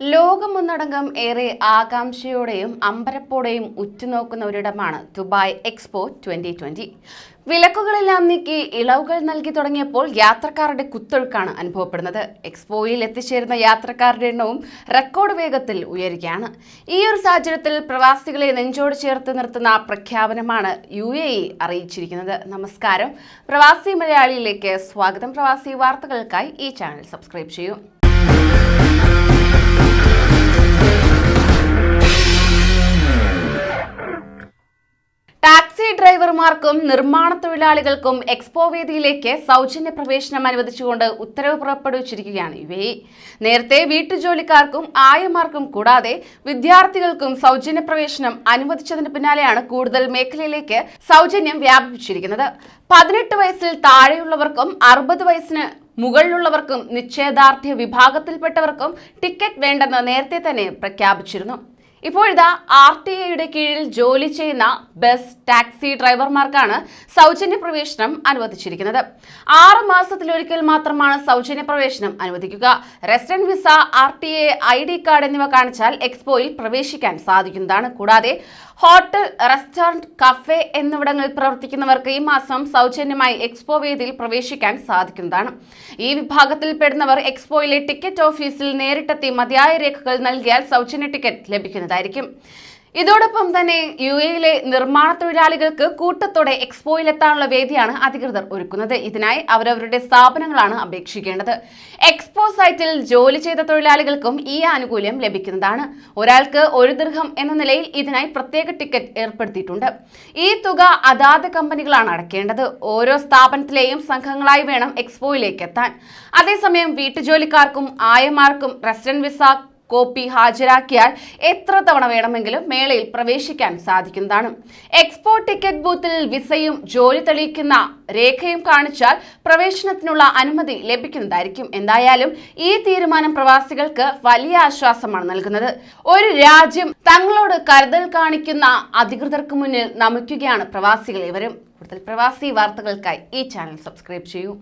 ലോകമൊന്നടങ്കം ഏറെ ആകാംക്ഷയോടെയും അമ്പരപ്പോടെയും ഉറ്റുനോക്കുന്ന ഒരിടമാണ് ദുബായ് എക്സ്പോ ട്വന്റി ട്വന്റി. വിലക്കുകളെല്ലാം നീക്കി ഇളവുകൾ നൽകി തുടങ്ങിയപ്പോൾ യാത്രക്കാരുടെ കുത്തൊഴുക്കാണ് അനുഭവപ്പെടുന്നത്. എക്സ്പോയിൽ എത്തിച്ചേരുന്ന യാത്രക്കാരുടെ എണ്ണവും റെക്കോർഡ് വേഗത്തിൽ ഉയരുകയാണ്. ഈ ഒരു സാഹചര്യത്തിൽ പ്രവാസികളെ നെഞ്ചോട് ചേർത്ത് നിർത്തുന്ന പ്രഖ്യാപനമാണ് യു എ ഇ അറിയിച്ചിരിക്കുന്നത്. നമസ്കാരം. പ്രവാസി മലയാളിയിലേക്ക് സ്വാഗതം. പ്രവാസി വാർത്തകൾക്കായി ഈ ചാനൽ സബ്സ്ക്രൈബ് ചെയ്യൂ. ടാക്സി ഡ്രൈവർമാർക്കും നിർമ്മാണ തൊഴിലാളികൾക്കും എക്സ്പോ വേദിയിലേക്ക് സൗജന്യ പ്രവേശനം അനുവദിച്ചുകൊണ്ട് ഉത്തരവ് പുറപ്പെടുവിച്ചിരിക്കുകയാണ് യു എ നേരത്തെ വീട്ടുജോലിക്കാർക്കും ആയമാർക്കും കൂടാതെ വിദ്യാർത്ഥികൾക്കും സൗജന്യ പ്രവേശനം അനുവദിച്ചതിന് പിന്നാലെയാണ് കൂടുതൽ മേഖലയിലേക്ക് സൗജന്യം വ്യാപിപ്പിച്ചിരിക്കുന്നത്. പതിനെട്ട് വയസ്സിൽ താഴെയുള്ളവർക്കും അറുപത് വയസ്സിന് മുകളിലുള്ളവർക്കും നിശ്ചയദാർഢ്യ വിഭാഗത്തിൽപ്പെട്ടവർക്കും ടിക്കറ്റ് വേണ്ടെന്ന് നേരത്തെ തന്നെ പ്രഖ്യാപിച്ചിരുന്നു. ഇപ്പോഴിതാ ആർ ടി ഐയുടെ കീഴിൽ ജോലി ചെയ്യുന്ന ബസ് ടാക്സി ഡ്രൈവർമാർക്കാണ് സൗജന്യ പ്രവേശനം അനുവദിച്ചിരിക്കുന്നത്. ആറ് മാസത്തിലൊരിക്കൽ മാത്രമാണ് സൗജന്യ പ്രവേശനം അനുവദിക്കുക. Resident visa R T A I D card എന്നിവ കാണിച്ചാൽ എക്സ്പോയിൽ പ്രവേശിക്കാൻ സാധിക്കുന്നതാണ്. കൂടാതെ ഹോട്ടൽ റെസ്റ്റോറന്റ് കഫേ എന്നിവിടങ്ങളിൽ പ്രവർത്തിക്കുന്നവർക്ക് ഈ മാസം സൗജന്യമായി എക്സ്പോ വേദിയിൽ പ്രവേശിക്കാൻ സാധിക്കുന്നതാണ്. ഈ വിഭാഗത്തിൽ പെടുന്നവർ എക്സ്പോയിലെ ടിക്കറ്റ് ഓഫീസിൽ നേരിട്ടെത്തി മതിയായ രേഖകൾ നൽകിയാൽ സൗജന്യ ടിക്കറ്റ് ലഭിക്കുന്നതായിരിക്കും ഇതോടൊപ്പം തന്നെ യു എയിലെ നിർമ്മാണ തൊഴിലാളികൾക്ക് കൂട്ടത്തോടെ എക്സ്പോയിലെത്താനുള്ള വേദിയാണ് അധികൃതർ ഒരുക്കുന്നത്. ഇതിനായി അവരവരുടെ സ്ഥാപനങ്ങളാണ് അപേക്ഷിക്കേണ്ടത്. എക്സ്പോ സൈറ്റിൽ ജോലി ചെയ്ത തൊഴിലാളികൾക്കും ഈ ആനുകൂല്യം ലഭിക്കുന്നതാണ്. ഒരാൾക്ക് ഒരു ദീർഘം എന്ന നിലയിൽ ഇതിനായി പ്രത്യേക ടിക്കറ്റ് ഏർപ്പെടുത്തിയിട്ടുണ്ട്. ഈ തുക അതാത് കമ്പനികളാണ് അടയ്ക്കേണ്ടത്. ഓരോ സ്ഥാപനത്തിലെയും സംഘങ്ങളായി വേണം എക്സ്പോയിലേക്ക് എത്താൻ. അതേസമയം വീട്ടുജോലിക്കാർക്കും ആയമാർക്കും റെസിഡന്റ് വിസ കോപ്പി ഹാജരാക്കിയാൽ എത്ര തവണ വേണമെങ്കിലും മേളയിൽ പ്രവേശിക്കാൻ സാധിക്കുന്നതാണ്. എക്സ്പോ ടിക്കറ്റ് ബൂത്തിൽ വിസയും ജോലി തെളിയിക്കുന്ന രേഖയും കാണിച്ചാൽ പ്രവേശനത്തിനുള്ള അനുമതി ലഭിക്കുന്നതായിരിക്കും. എന്തായാലും ഈ തീരുമാനം പ്രവാസികൾക്ക് വലിയ ആശ്വാസമാണ് നൽകുന്നത്. ഒരു രാജ്യം തങ്ങളോട് കരുതൽ കാണിക്കുന്ന അധികൃതർക്ക് മുന്നിൽ നമിക്കുകയാണ് പ്രവാസികൾ ഇവരും. കൂടുതൽ പ്രവാസി വാർത്തകൾക്കായി ഈ ചാനൽ സബ്സ്ക്രൈബ് ചെയ്യൂ.